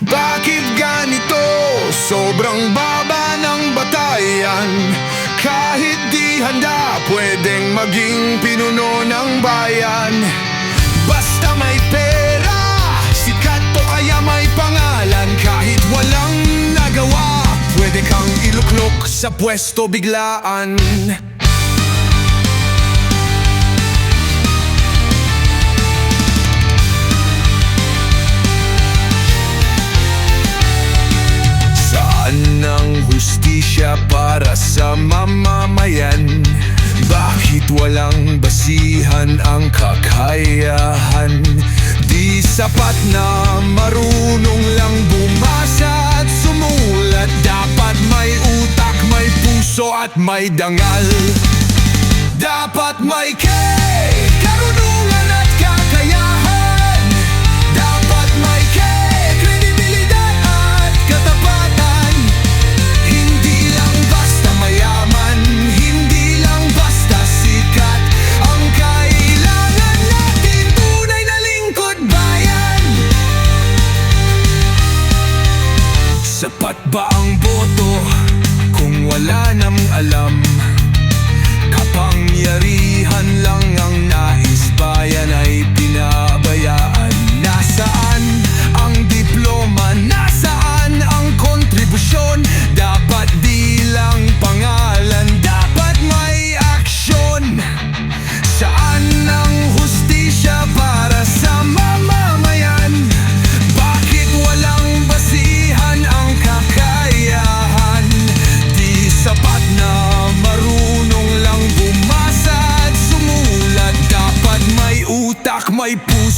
Bakit ganito? Sobrang baba ng batayan. Kahit di handa Pwedeng maging pinuno ng bayan. Basta may pera Sikat o kaya may pangalan Kahit walang nagawa Pwede kang iluklok sa pwesto biglaan walang basihan ang kakayahan? Di sapat na marunong lang bumasa at sumulat Dapat may utak, may puso at may dangal Dapat may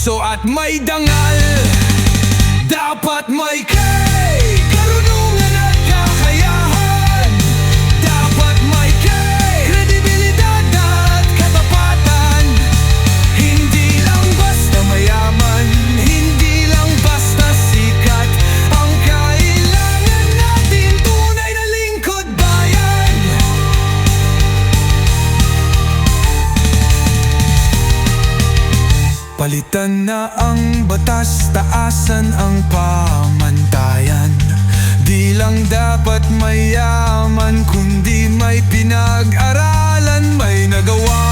puso at may dangal. Dapat may kay Palitan na ang batas, taasan ang pamantayan. Di lang dapat mayaman, kundi may pinag-aralan, may nagawa